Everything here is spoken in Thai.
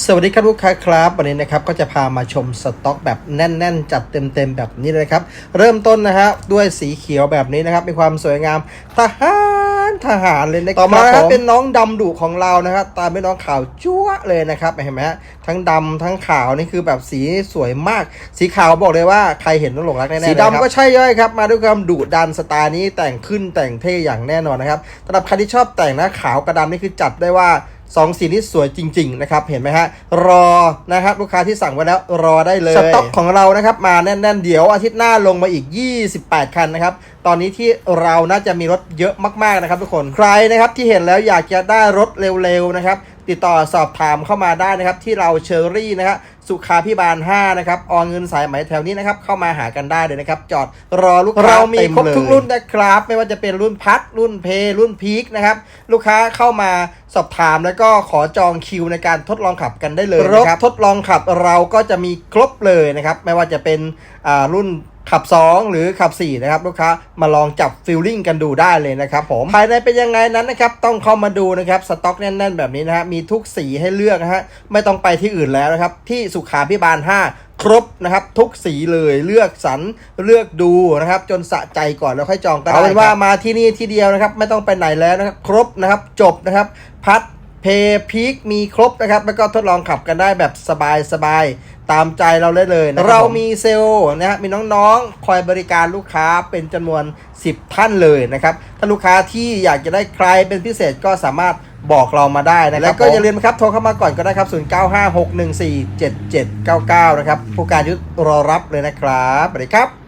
สวัสดีครับลูกค้าครับวันนี้นะครับก็จะพามาชมสต็อกแบบแน่น ๆ จัดเต็ม ๆ แบบนี้เลยครับ เริ่มต้นนะฮะด้วยสีเขียวแบบนี้นะครับมีความสวยงามทหารทหารเลยนะครับต่อมานะครับเป็นน้องดำดุของเรานะครับตามด้วยน้องขาวจั๊วะเลยนะครับเห็นไหมฮะทั้งดำทั้งขาวนี่คือแบบสีสวยมาก สีขาวบอกเลยว่าใครเห็นต้องหลงรักแน่ๆสีดำก็ใช่ย่อยครับมาด้วยความดุดันสไตล์นี้แต่งขึ้นแต่งเท่อย่างแน่นอนนะครับสำหรับใครที่ชอบแต่งนะขาวกับดำนี่คือจัดได้ว่า สองสีนี้สวยจริง ๆ นะครับ เห็นไหมฮะ รอนะครับลูกค้าที่สั่งไว้แล้วรอได้เลยสต็อกของเรานะครับ มาแน่น ๆ เดี๋ยวอาทิตย์หน้าลงมาอีก 28 คันนะครับ ตอนนี้ที่เราน่าจะมีรถเยอะมากๆนะครับทุกคนใครนะครับที่เห็นแล้วอยากจะได้รถเร็วๆนะครับ ติดต่อสอบถามเข้ามาได้นะครับ ที่เราเชอรี่นะครับสุขาพิบาล 5 นะครับ ออนเงินสายไหมแถวนี้นะครับ เข้ามาหากันได้เลยนะครับ จอดรอลูกค้าเรามีครบทุกรุ่นนะครับ ไม่ว่าจะเป็นรุ่นพัด รุ่นเพ รุ่นพีคนะครับ ลูกค้าเข้ามาสอบถามแล้วก็ขอจองคิวในการทดลองขับกันได้เลยนะครับ ทดลองขับเราก็จะมีครบเลยนะครับ ไม่ว่าจะเป็นอ่ารุ่น ขับ 2 หรือขับ 4 นะครับ ลูกค้ามาลองจับฟิลลิ่งกันดูได้เลยนะครับผมภายในเป็นยังไงนั้นนะครับ ต้องเข้ามาดูนะครับ สต็อกแน่น ๆ แบบนี้นะฮะมีทุกสีให้เลือกนะฮะไม่ต้องไปที่อื่นแล้วนะครับ ที่สุขาพิบาล 5ครบนะครับทุกสีเลยเลือกสรรเลือกดูนะครับ จนสะใจก่อนแล้วค่อยจองก็ได้เอาเป็นว่ามาที่นี่ที่เดียวนะครับ ไม่ต้องไปไหนแล้วนะครับ ครบนะครับจบนะครับ พัดเพย์พีคมีครบนะครับ แล้วก็ทดลองขับกันได้แบบสบายๆ ตามใจเราได้เลยนะครับเรามีเซลล์นะฮะมีน้องๆ คอยบริการลูกค้าเป็นจำนวน 10 ท่านเลยนะครับถ้าลูกค้าที่อยากจะได้ใครเป็นพิเศษก็สามารถบอกเรามาได้นะครับแล้วก็อย่าลืมนะครับโทรเข้ามาก่อนก็ได้ครับ 0956147799 นะครับผู้การยุทธรอรับเลยนะครับสวัสดีครับ